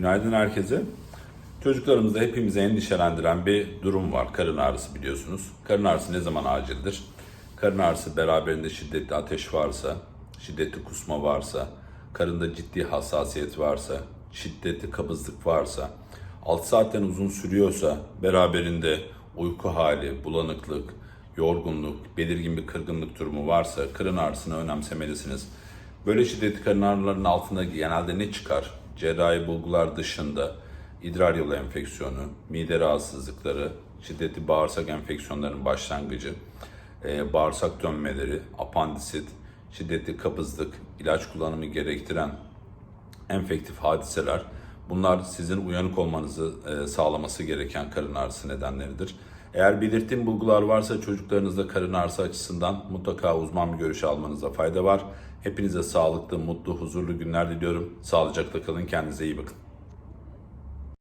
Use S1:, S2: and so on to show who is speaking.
S1: Günaydın herkese. Çocuklarımızda hepimizi endişelendiren bir durum var. Karın ağrısı biliyorsunuz. Karın ağrısı ne zaman acildir? Karın ağrısı beraberinde şiddetli ateş varsa, şiddetli kusma varsa, karında ciddi hassasiyet varsa, şiddetli kabızlık varsa, 6 saatten uzun sürüyorsa, beraberinde uyku hali, bulanıklık, yorgunluk, belirgin bir kırgınlık durumu varsa karın ağrısını önemsemelisiniz. Böyle şiddetli karın ağrılarının altında genelde ne çıkar? Cerrahi bulgular dışında idrar yolu enfeksiyonu, mide rahatsızlıkları, şiddetli bağırsak enfeksiyonlarının başlangıcı, e, bağırsak dönmeleri, apandisit, şiddetli kabızlık, ilaç kullanımı gerektiren enfektif hadiseler bunlar sizin uyanık olmanızı e, sağlaması gereken karın ağrısı nedenleridir. Eğer belirttiğim bulgular varsa çocuklarınızda karın ağrısı açısından mutlaka uzman bir görüş almanıza fayda var. Hepinize sağlıklı, mutlu, huzurlu günler diliyorum. Sağlıcakla kalın, kendinize iyi bakın.